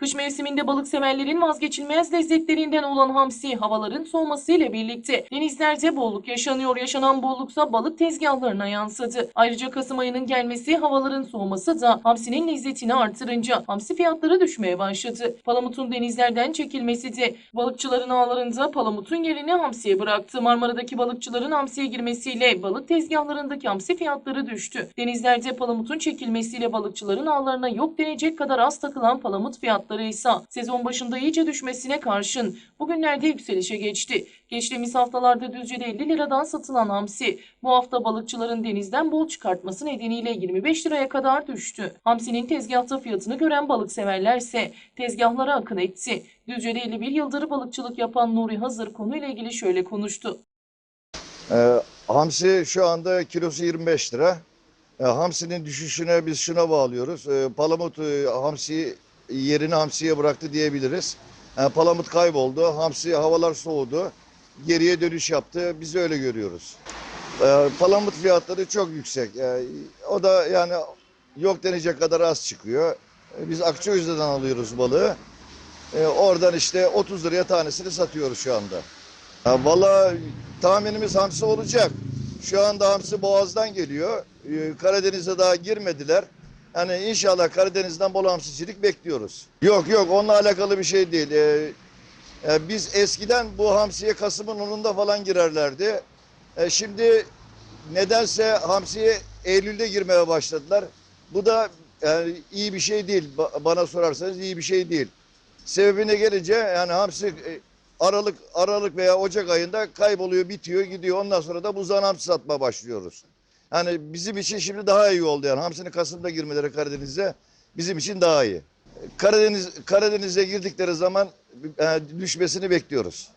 Kış mevsiminde balık severlerin vazgeçilmez lezzetlerinden olan hamsi havaların soğumasıyla birlikte denizlerde bolluk yaşanıyor. Yaşanan bolluksa balık tezgahlarına yansıdı. Ayrıca Kasım ayının gelmesi havaların soğuması da hamsinin lezzetini artırınca hamsi fiyatları düşmeye başladı. Palamutun denizlerden çekilmesi de balıkçıların ağlarında palamutun yerini hamsiye bıraktı. Marmara'daki balıkçıların hamsiye girmesiyle balık tezgahlarındaki hamsi fiyatları düştü. Denizlerde palamutun çekilmesiyle balıkçıların ağlarına yok denecek kadar az takılan palamut fiyatları ise sezon başında iyice düşmesine karşın bugünlerde yükselişe geçti. Geçtiğimiz haftalarda Düzce'de 50 liradan satılan hamsi bu hafta balıkçıların denizden bol çıkartması nedeniyle 25 liraya kadar düştü. Hamsinin tezgahta fiyatını gören balık severlerse tezgahlara akın etti. Düzce'de 51 yıldır balıkçılık yapan Nuri Hazır konuyla ilgili şöyle konuştu. Ee, hamsi şu anda kilosu 25 lira. Ee, hamsinin düşüşüne biz şuna bağlıyoruz. Ee, palamut e, hamsi yerini hamsiye bıraktı diyebiliriz. Ee, palamut kayboldu. Hamsi havalar soğudu. Geriye dönüş yaptı. Biz öyle görüyoruz. Ee, palamut fiyatları çok yüksek. Ee, o da yani yok denecek kadar az çıkıyor. Ee, biz Akçaöz'den alıyoruz balığı. Ee, oradan işte 30 liraya tanesini satıyoruz şu anda. Ya Valla tahminimiz hamsi olacak. Şu anda hamsi Boğaz'dan geliyor. Ee, Karadeniz'e daha girmediler. Yani inşallah Karadeniz'den bol hamsicilik bekliyoruz. Yok yok onunla alakalı bir şey değil. Ee, e, biz eskiden bu hamsiye Kasım'ın 10'unda falan girerlerdi. E, şimdi nedense hamsiye Eylül'de girmeye başladılar. Bu da yani iyi bir şey değil. Ba- Bana sorarsanız iyi bir şey değil. Sebebine gelince yani hamsi e, Aralık Aralık veya Ocak ayında kayboluyor, bitiyor, gidiyor. Ondan sonra da buzdan hamsi satmaya başlıyoruz. Yani bizim için şimdi daha iyi oldu yani. Hamsinin Kasım'da girmeleri Karadeniz'e bizim için daha iyi. Karadeniz Karadeniz'e girdikleri zaman e, düşmesini bekliyoruz.